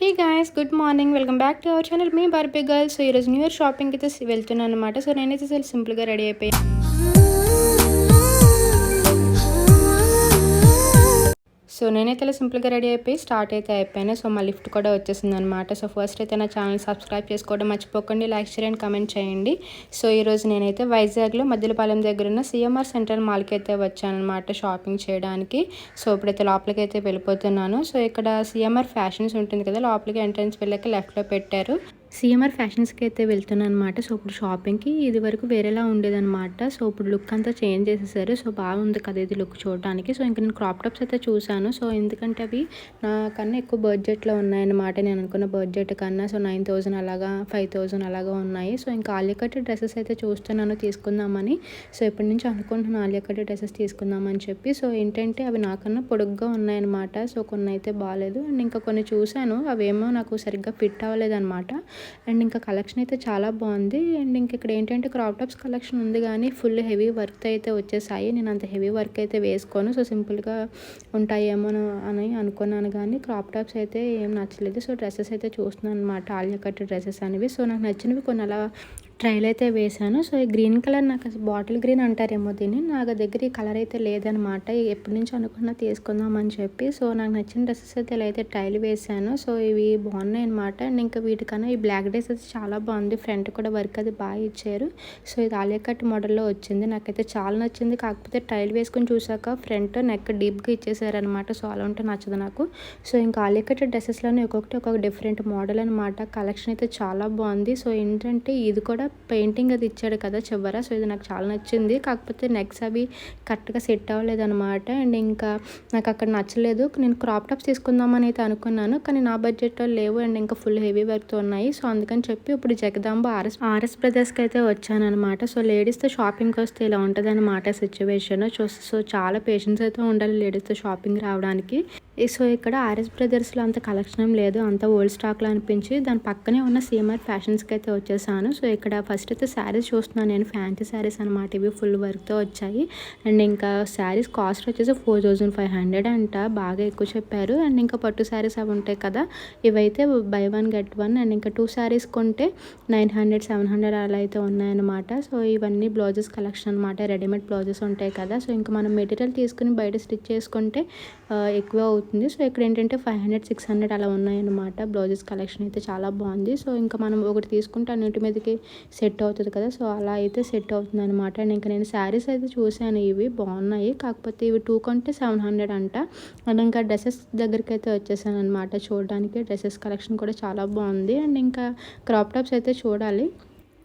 Hey guys good morning welcome back to our channel me Barbie girls so ఈరోజు new year షాపింగ్కి అయితే వెళ్తున్నాను అనమాట సో నేనైతే అసలు సింపుల్గా రెడీ అయిపోయాను. సో నేనైతే ఇలా సింపుల్గా రెడీ అయిపోయి స్టార్ట్ అయితే అయిపోయాను. సో మా లిఫ్ట్ కూడా వచ్చేసింది అనమాట సో ఫస్ట్ అయితే నా ఛానల్ సబ్స్క్రైబ్ చేసుకోవడం మర్చిపోకండి. లైక్ చేయండి కమెంట్ చేయండి. సో ఈరోజు నేనైతే వైజాగ్లో మధ్యలపాలెం దగ్గర ఉన్న సిఎంఆర్ సెంటర్ మాల్కి అయితే వచ్చాను అనమాట షాపింగ్ చేయడానికి. సో ఇప్పుడైతే లోపలికి అయితే వెళ్ళిపోతున్నాను. సో ఇక్కడ సిఎంఆర్ ఫ్యాషన్స్ ఉంటుంది కదా లోపలికి ఎంట్రన్స్ వెళ్ళాక లెఫ్ట్లో పెట్టారు. సిఎంఆర్ ఫ్యాషన్స్కి అయితే వెళ్తున్నాను అనమాట సో ఇప్పుడు షాపింగ్కి ఇది వరకు వేరేలా ఉండేదన్నమాట. సో ఇప్పుడు లుక్ అంతా చేంజ్ చేసేసారు. సో బాగుంది కదా ఇది లుక్ చూడడానికి సో ఇంకా నేను క్రాప్ టాప్స్ అయితే చూశాను. సో ఎందుకంటే అవి నాకన్నా ఎక్కువ బడ్జెట్లో ఉన్నాయన్నమాట. నేను అనుకున్న బడ్జెట్ కన్నా. సో నైన్ థౌజండ్ అలాగా ఫైవ్ థౌజండ్ అలాగా ఉన్నాయి. సో ఇంకా ఆలియకట్ డ్రెస్సెస్ అయితే చూస్తున్నాను తీసుకుందామని. సో ఇప్పటి నుంచి అనుకుంటున్నాను ఆలియకట్ డ్రెస్సెస్ తీసుకుందామని చెప్పి. సో ఏంటంటే అవి నాకన్నా పొడుగ్గా ఉన్నాయన్నమాట. సో కొన్ని అయితే బాగాలేదు అండ్ ఇంకా కొన్ని చూశాను. అవేమో నాకు సరిగ్గా ఫిట్ అవ్వలేదన్నమాట. అండ్ ఇంకా కలెక్షన్ అయితే చాలా బాగుంది. అండ్ ఇంక ఇక్కడ ఏంటంటే క్రాప్ టాప్స్ కలెక్షన్ ఉంది కానీ ఫుల్ హెవీ వర్క్ అయితే వచ్చేసాయి. నేను అంత హెవీ వర్క్ అయితే వేసుకోను. సో సింపుల్గా ఉంటాయేమో అని అనుకున్నాను కానీ క్రాప్ టాప్స్ అయితే ఏం నచ్చలేదు. సో డ్రెస్సెస్ అయితే చూస్తున్నాను అనమాట ఆలియా కట్ డ్రెస్సెస్ అనేవి. సో నాకు నచ్చినవి కొన్ని అలా ట్రైల్ అయితే వేశాను. సో ఈ గ్రీన్ కలర్ నాకు బాటిల్ గ్రీన్ అంటారేమో దీన్ని. నాకు దగ్గర ఈ కలర్ అయితే లేదనమాట. ఎప్పటి నుంచి అనుకున్నా తీసుకుందామని చెప్పి. సో నాకు నచ్చిన డ్రెస్సెస్ అయితే ఇలా అయితే ట్రైల్ వేశాను. సో ఇవి బాగున్నాయి అనమాట. అండ్ ఇంకా వీటికన్నా ఈ బ్లాక్ డ్రెస్ అయితే చాలా బాగుంది. ఫ్రంట్ కూడా వర్క్ అది బాగా ఇచ్చారు. సో ఇది ఆలియా కట్ మోడల్లో వచ్చింది. నాకైతే చాలా నచ్చింది. కాకపోతే ట్రైల్ వేసుకొని చూసాక ఫ్రంట్ నెక్ డీప్గా ఇచ్చేసారనమాట. సో అలా ఉంటే నచ్చదు నాకు. సో ఇంకా ఆలియా కట్ డ్రెస్సెస్లోనే ఒక్కొక్కటి ఒక్కొక్క డిఫరెంట్ మోడల్ అనమాట. కలెక్షన్ అయితే చాలా బాగుంది. సో ఏంటంటే ఇది కూడా పెయింటింగ్ అది ఇచ్చాడు కదా చివర సో ఇది నాకు చాలా నచ్చింది. కాకపోతే నెక్స్ అవి కరెక్ట్గా సెట్ అవ్వలేదు అనమాట అండ్ ఇంకా నాకు అక్కడ నచ్చలేదు. నేను క్రాప్ టాప్స్ తీసుకుందామని అయితే అనుకున్నాను కానీ నా బడ్జెట్లో లేవు అండ్ ఇంకా ఫుల్ హెవీ వర్క్తో ఉన్నాయి. సో అందుకని చెప్పి ఇప్పుడు జగదాంబ ఆర్ఎస్ ఆర్ఎస్ బ్రదర్స్కి అయితే వచ్చానమాట సో లేడీస్తో షాపింగ్కి వస్తే ఇలా ఉంటుంది అనమాట సిచ్యువేషన్. సో చాలా పేషెన్స్ అయితే ఉండాలి లేడీస్తో షాపింగ్ రావడానికి. సో ఇక్కడ ఆర్ఎస్ బ్రదర్స్లో అంత కలెక్షన్ లేదు. అంత ఓల్డ్ స్టాక్లో అనిపించి దాని పక్కనే ఉన్న సీఎంఆర్ ఫ్యాషన్స్కి అయితే వచ్చేసాను. సో ఇక్కడ ఫస్ట్ అయితే శారీస్ చూస్తున్నాను నేను. ఫ్యాన్సీ శారీస్ అనమాట ఇవి ఫుల్ వర్క్తో వచ్చాయి. అండ్ ఇంకా శారీస్ కాస్ట్ వచ్చేసి ఫోర్ థౌజండ్ ఫైవ్ హండ్రెడ్ అంట. బాగా ఎక్కువ చెప్పారు. అండ్ ఇంకా పట్టు శారీస్ అవి ఉంటాయి కదా ఇవైతే buy one get one. And ఇంకా టూ శారీస్ కొంటే నైన్ హండ్రెడ్ సెవెన్ హండ్రెడ్ అలా అయితే ఉన్నాయన్నమాట. సో ఇవన్నీ బ్లౌజెస్ కలెక్షన్ అనమాట రెడీమేడ్ బ్లౌజెస్ ఉంటాయి కదా. సో ఇంకా మనం మెటీరియల్ తీసుకుని బయట స్టిచ్ చేసుకుంటే ఎక్కువ అవుతుంది అవుతుంది సో ఇక్కడ ఏంటంటే ఫైవ్ హండ్రెడ్ సిక్స్ హండ్రెడ్ అలా ఉన్నాయన్నమాట. బ్లౌజెస్ కలెక్షన్ అయితే చాలా బాగుంది. సో ఇంకా మనం ఒకటి తీసుకుంటే అన్నిటి మీదకి సెట్ అవుతుంది కదా. సో అలా అయితే సెట్ అవుతుంది అనమాట అండ్ ఇంకా నేను శారీస్ అయితే చూశాను. ఇవి బాగున్నాయి. కాకపోతే ఇవి టూ కొంటే సెవెన్ హండ్రెడ్ అంట. అండ్ ఇంకా డ్రెస్సెస్ దగ్గరికి అయితే వచ్చేసాను అనమాట చూడడానికి డ్రెస్సెస్ కలెక్షన్ కూడా చాలా బాగుంది. అండ్ ఇంకా క్రాప్ టాప్స్ అయితే చూడాలి.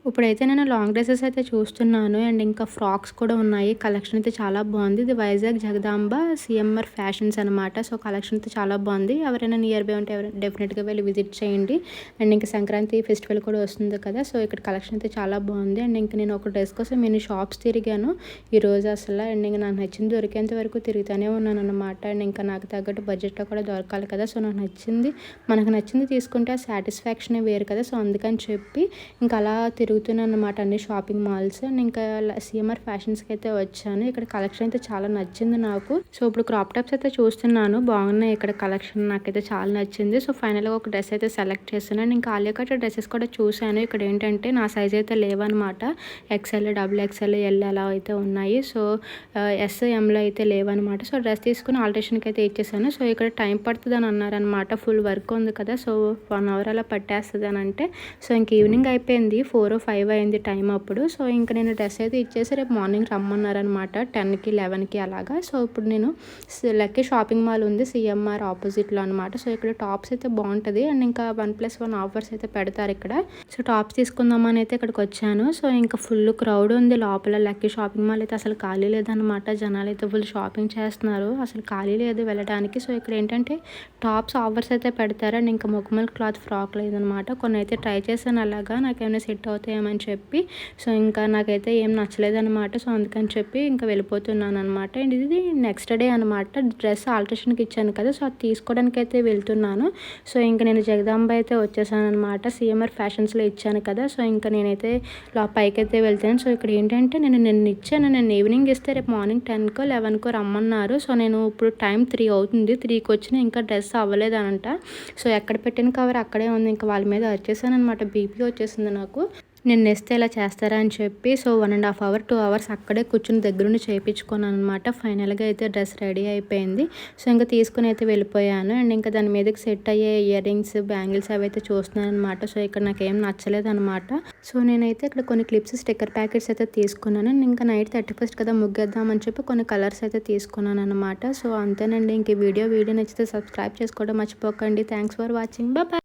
ఇప్పుడైతే నేను లాంగ్ డ్రెస్సెస్ అయితే చూస్తున్నాను. అండ్ ఇంకా ఫ్రాక్స్ కూడా ఉన్నాయి. కలెక్షన్ అయితే చాలా బాగుంది. ఇది వైజాగ్ జగదాంబ సిఎంఆర్ ఫ్యాషన్స్ అనమాట సో కలెక్షన్ అయితే చాలా బాగుంది. ఎవరైనా నియర్ బై ఉంటే ఎవరైనా డెఫినెట్గా వెళ్ళి విజిట్ చేయండి. అండ్ ఇంకా సంక్రాంతి ఫెస్టివల్ కూడా వస్తుంది కదా. సో ఇక్కడ కలెక్షన్ అయితే చాలా బాగుంది. అండ్ ఇంకా నేను ఒక డ్రెస్ కోసం నేను షాప్స్ తిరిగాను ఈరోజు అసలు. అండ్ ఇంకా నాకు నచ్చింది దొరికేంత వరకు తిరుగుతూనే ఉన్నాను అనమాట అండ్ ఇంకా నాకు తగ్గట్టు బడ్జెట్లో కూడా దొరకాలి కదా. సో నాకు నచ్చింది మనకు నచ్చింది తీసుకుంటే ఆ సాటిస్ఫాక్షన్ వేరు కదా. సో అందుకని చెప్పి ఇంకా అలా తిరుగు తిరుగుతున్నాను అనమాట అన్ని షాపింగ్ మాల్స్. అండ్ ఇంకా సిఎంఆర్ ఫ్యాషన్స్కి అయితే వచ్చాను. ఇక్కడ కలెక్షన్ అయితే చాలా నచ్చింది నాకు. సో ఇప్పుడు క్రాప్ టాప్స్ అయితే చూస్తున్నాను. బాగున్నాయి ఇక్కడ కలెక్షన్. నాకైతే చాలా నచ్చింది. సో ఫైనల్గా ఒక డ్రెస్ అయితే సెలెక్ట్ చేస్తున్నాను ఇంకా ఆలియా డ్రెస్సెస్ కూడా చూశాను. ఇక్కడ ఏంటంటే నా సైజ్ అయితే లేవన్నమాట. ఎక్స్ఎల్ డబుల్ ఎక్స్ఎల్ ఎల్ అలా అయితే ఉన్నాయి. సో ఎస్ ఎంలో అయితే లేవన్నమాట. సో డ్రెస్ తీసుకుని ఆల్టరేషన్కి అయితే ఇచ్చేసాను. సో ఇక్కడ టైం పడుతుంది అని అన్నారనమాట ఫుల్ వర్క్ ఉంది కదా. సో వన్ అవర్ అలా పట్టేస్తుంది అని అంటే. సో ఇంక ఈవినింగ్ అయిపోయింది. ఫోర్ ఫైవ్ అయింది టైం అప్పుడు. సో ఇంకా నేను డ్రెస్ అయితే ఇచ్చేసి రేపు మార్నింగ్ రమ్మన్నారనమాట. టెన్కి లెవెన్కి అలాగా. సో ఇప్పుడు నేను లక్కీ షాపింగ్ మాల్ ఉంది సిఎంఆర్ ఆపోజిట్లో అనమాట. సో ఇక్కడ టాప్స్ అయితే బాగుంటుంది. అండ్ ఇంకా వన్ ప్లస్ వన్ ఆఫర్స్ అయితే పెడతారు ఇక్కడ. సో టాప్స్ తీసుకుందామని అయితే ఇక్కడికి వచ్చాను. సో ఇంకా ఫుల్ క్రౌడ్ ఉంది. లోపల లక్కీ షాపింగ్ మాల్ అయితే అసలు ఖాళీ లేదనమాట. జనాలు అయితే ఫుల్ షాపింగ్ చేస్తున్నారు. అసలు ఖాళీ లేదు వెళ్ళడానికి. సో ఇక్కడ ఏంటంటే టాప్స్ ఆఫర్స్ అయితే పెడతారు. అండ్ ఇంకా మొగమల్ క్లాత్ ఫ్రాక్ లేదనమాట. కొన్ని అయితే ట్రై చేశాను అలాగా. నాకేమైనా సెట్ అవుతాయి అని చెప్పి సో ఇంకా నాకైతే ఏం నచ్చలేదన్నమాట. సో అందుకని చెప్పి ఇంకా వెళ్ళిపోతున్నాను అనమాట అండ్ ఇది నెక్స్ట్ డే అనమాట డ్రెస్ ఆల్ట్రేషన్కి ఇచ్చాను కదా సో అది తీసుకోవడానికి అయితే వెళ్తున్నాను. సో ఇంకా నేను జగదాంబ అయితే వచ్చేసాను అనమాట సిఎంఆర్ ఫ్యాషన్స్లో ఇచ్చాను కదా సో ఇంకా నేనైతే లో పైకి అయితే వెళ్తాను. సో ఇక్కడ ఏంటంటే నేను నిన్న ఇచ్చాను నేను ఈవినింగ్ ఇస్తే రేపు మార్నింగ్ టెన్కో లెవెన్కో రమ్మన్నారు. సో నేను ఇప్పుడు టైం త్రీ అవుతుంది త్రీకి వచ్చిన ఇంకా డ్రెస్ అవ్వలేదనంట. సో ఎక్కడ పెట్టిన కవర్ అక్కడే ఉంది ఇంకా వాళ్ళ మీద వచ్చేసాను అనమాట బీపీ వచ్చేసింది నాకు. నేను నెక్స్ట్ ఇలా చేస్తారా అని చెప్పి so one and half hour two hours అక్కడే కూర్చుని దగ్గరుండి చేయించుకున్నాను అనమాట ఫైనల్గా అయితే డ్రెస్ రెడీ అయిపోయింది. సో ఇంకా తీసుకుని అయితే వెళ్ళిపోయాను. అండ్ ఇంకా దాని మీదకి సెట్ అయ్యే ఇయర్ రింగ్స్ బ్యాంగిల్స్ అవి అయితే చూస్తున్నాను అనమాట సో ఇక్కడ నాకు ఏం నచ్చలేదు అనమాట సో నేనైతే ఇక్కడ కొన్ని క్లిప్స్ స్టిక్కర్ ప్యాకెట్స్ అయితే తీసుకున్నాను. ఇంకా నైట్ థర్టీ ఫస్ట్ కదా ముగ్గేద్దామని చెప్పి కొన్ని కలర్స్ అయితే తీసుకున్నాను అనమాట సో అంతేనండి. ఇంక వీడియో వీడియో నచ్చితే సబ్స్క్రైబ్ చేసుకోవడం మర్చిపోకండి. Thanks for watching bye